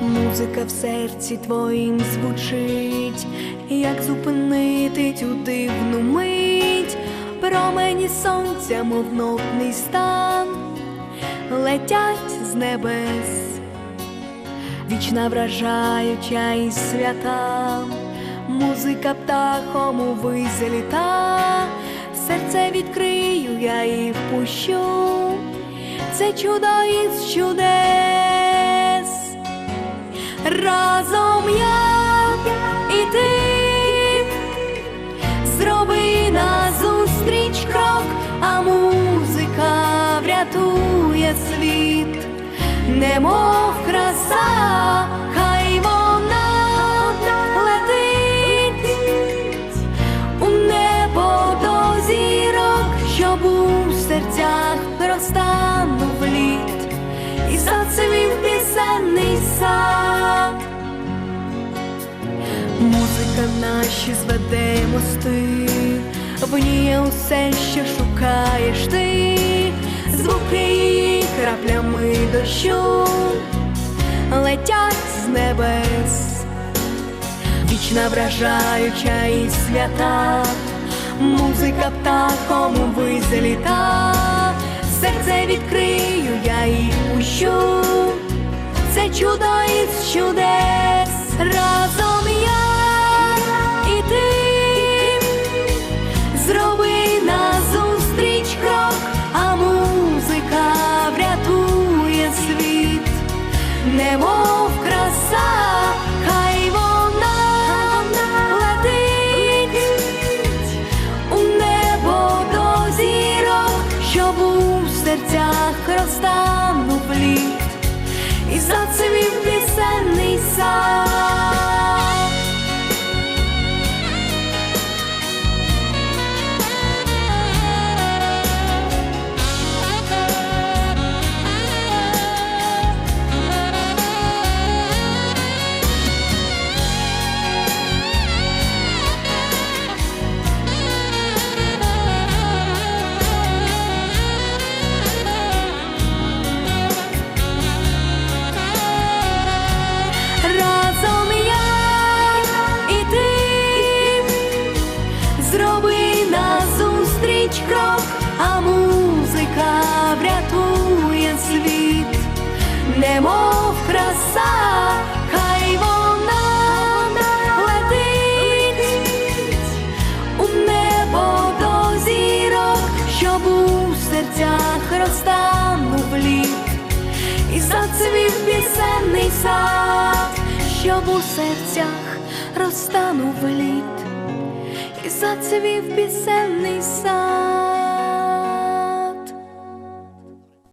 музика в серці твоїм звучить, як зупинити цю дивну мить, промені сонця, мов нотний стан, летять з небес, вічна вражаюча і свята, музика птахом у визеліта, серце відкрию я і впущу це чудо із чудес. Разом я і ти. Зроби назустріч крок, а музика врятує світ, немов краса, хай вона летить у небо до зірок, щоб у серцях розтанув лід і зацвів пісенний сад. Музика наші зведе мости, в ній усе, що шукаєш ти, звуки краплями дощу. Летять з небес. Вічна вражаюча і свята, музика птахом у серце відкрию я і пущу, це чудо із чудес, разом немов краса, хай вона летить у небо до зірок, щоб у серцях розтанув лід і зацвів пісенний сад. Щоб у серцях розтанув лід, і зацвів пісенний сад.